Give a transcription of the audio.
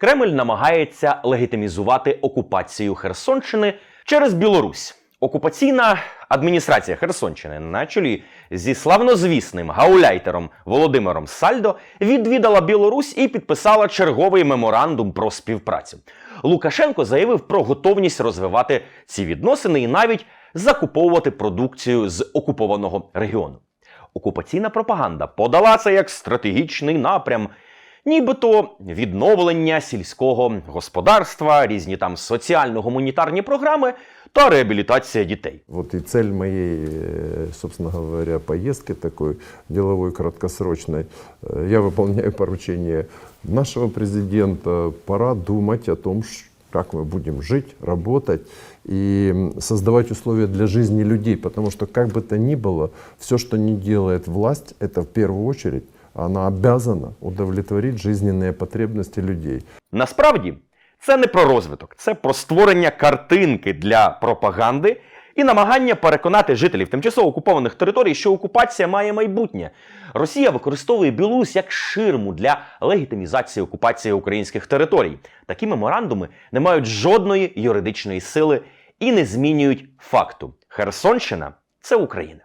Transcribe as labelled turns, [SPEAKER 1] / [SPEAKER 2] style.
[SPEAKER 1] Кремль намагається легітимізувати окупацію Херсонщини через Білорусь. Окупаційна адміністрація Херсонщини на чолі зі славнозвісним гауляйтером Володимиром Сальдо відвідала Білорусь і підписала черговий меморандум про співпрацю. Лукашенко заявив про готовність розвивати ці відносини і навіть закуповувати продукцію з окупованого регіону. Окупаційна пропаганда подала це як стратегічний напрям, нібито відновлення сільського господарства, різні там соціально-гуманітарні програми та реабілітація дітей.
[SPEAKER 2] Вот и цель моей, э, собственно говоря, поездки такой деловой, краткосрочной, э, я выполняю поручение нашего президента. Пора думать о том, ш- как мы будем жить, работать и м, создавать условия для жизни людей. Потому что, как бы то ни было, все, что не делает власть, это в первую очередь она обязана удовлетворить жизненные потребности людей.
[SPEAKER 1] Насправді це не про розвиток, це про створення картинки для пропаганди і намагання переконати жителів тимчасово окупованих територій, що окупація має майбутнє. Росія використовує Білорусь як ширму для легітимізації окупації українських територій. Такі меморандуми не мають жодної юридичної сили і не змінюють факту. Херсонщина це Україна.